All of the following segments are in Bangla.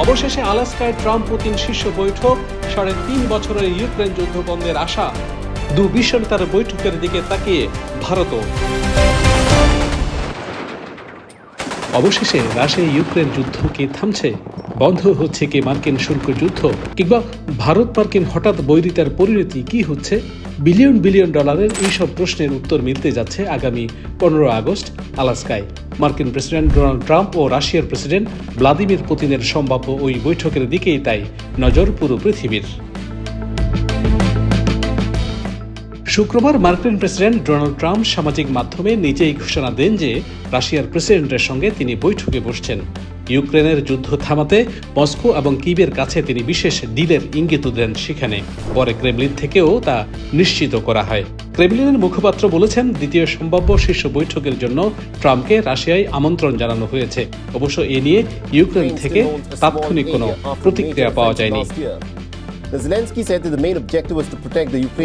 অবশেষে আলাস্কায় ট্রাম্প পুতিন শীর্ষ বৈঠক, সাড়ে তিন বছরের ইউক্রেন যুদ্ধ বন্ধের আশা। দু বিশ্ব বৈঠকের দিকে তাকিয়ে ভারতও। অবশেষে রাশিয়া ইউক্রেন যুদ্ধ কি থামছে? বন্ধ হচ্ছে কি মার্কিন শুল্ক যুদ্ধ? কিংবা ভারত মার্কিন হঠাৎ বৈরিতার পরিণতি কি হচ্ছে? বিলিয়ন বিলিয়ন ডলারের এইসব প্রশ্নের উত্তর মিলতে যাচ্ছে আগামী পনেরো আগস্ট আলাস্কায়। মার্কিন প্রেসিডেন্ট ডোনাল্ড ট্রাম্প ও রাশিয়ার প্রেসিডেন্ট ভ্লাদিমির পুতিনের সম্ভাব্য ওই বৈঠকের দিকেই তাই নজর পুরো পৃথিবীর। শুক্রবার মার্কিন প্রেসিডেন্ট ডোনাল্ড ট্রাম্প সামাজিক মাধ্যমে নিজেই ঘোষণা দেন যে রাশিয়ার প্রেসিডেন্টের সঙ্গে তিনি বৈঠকে বসছেন। ইউক্রেনের যুদ্ধ থামাতে মস্কো এবং কিবের কাছে তিনি বিশেষ ডিলের ইঙ্গিত দেন সেখানে। পরে ক্রেমলিন থেকেও তা নিশ্চিত করা হয়। ক্রেমলিনের মুখপাত্র বলেছেন, দ্বিতীয় সম্ভাব্য শীর্ষ বৈঠকের জন্য ট্রাম্পকে রাশিয়ায় আমন্ত্রণ জানানো হয়েছে। অবশ্য এ নিয়ে ইউক্রেন থেকে তাৎক্ষণিক কোনো প্রতিক্রিয়া পাওয়া যায়নি।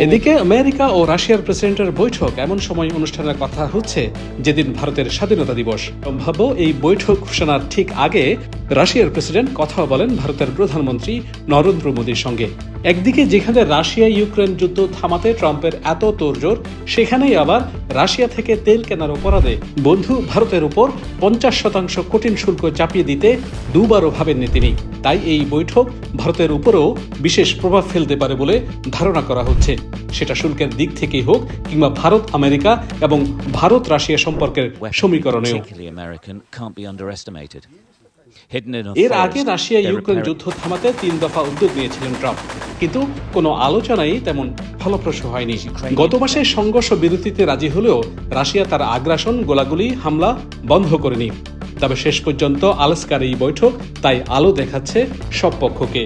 এদিকে আমেরিকা ও রাশিয়ার প্রেসিডেন্টের বৈঠক এমন সময় অনুষ্ঠানের কথা হচ্ছে, যেদিন ভারতের স্বাধীনতা দিবস। সম্ভাব্য এই বৈঠক ঘোষণার ঠিক আগে রাশিয়ার প্রেসিডেন্ট কথা বলেন ভারতের প্রধানমন্ত্রী নরেন্দ্র মোদীর সঙ্গে। একদিকে যেখানে রাশিয়া ইউক্রেন যুদ্ধ থামাতে ট্রাম্পের এত তোড়জোড়, সেখানেই আবার রাশিয়া থেকে তেল কেনার অপরাধে বন্ধু ভারতের উপর পঞ্চাশ শতাংশ কঠিন শুল্ক চাপিয়ে দিতে দুবারও ভাবেননি তিনি। তাই এই বৈঠক ভারতের উপরেও বিশেষ প্রভাব ফেলতে পারে বলে ধারণা করা হচ্ছে। সেটা শুল্কের দিক থেকেই হোক কিংবা ভারত আমেরিকা এবং ভারত রাশিয়া সম্পর্কের সমীকরণেও। a এর আগে রাশিয়া ইউক্রেন যুদ্ধ থামাতে তিন দফা উদ্যোগ নিয়েছিলেন ট্রাম্প। কিন্তু কোনো আলোচনাই তেমন ফলপ্রসূ হয়নি। গত মাসে সংঘর্ষ বিরতিতে রাজি হলেও রাশিয়া তার আগ্রাসন গোলাগুলি হামলা বন্ধ করেনি। তবে শেষ পর্যন্ত আলাস্কার এই বৈঠক, তাই আলো দেখাচ্ছে সব পক্ষকে।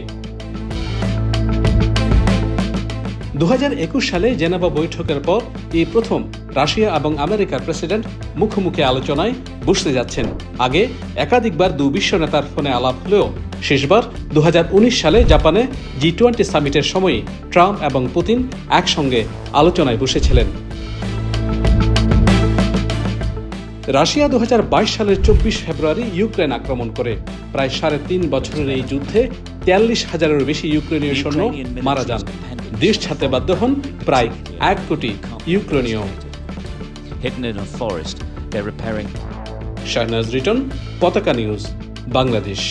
দু হাজার একুশ সালে জেনেভা বৈঠকের পর এই প্রথম রাশিয়া এবং আমেরিকার প্রেসিডেন্ট মুখোমুখি আলোচনায় বসতে যাচ্ছেন। আগে একাধিকবার দু বিশ্ব নেতার ফোনে আলাপ হলেও শেষবার দু হাজার উনিশ সালে জাপানে জি টোয়েন্টি সামিটের সময়ই ট্রাম্প এবং পুতিন একসঙ্গে আলোচনায় বসেছিলেন। রাশিয়া দু সালের চব্বিশ ফেব্রুয়ারি ইউক্রেন আক্রমণ করে। প্রায় সাড়ে তিন বছরের এই যুদ্ধে তেয়াল্লিশ হাজারের বেশি ইউক্রেনীয় সৈন্য মারা যান। দেশ ছাড়তে বাধ্য হন প্রায় এক কোটি ইউক্রেনীয়। শাহনাজ রিটন পতাকা নিউজ বাংলাদেশ।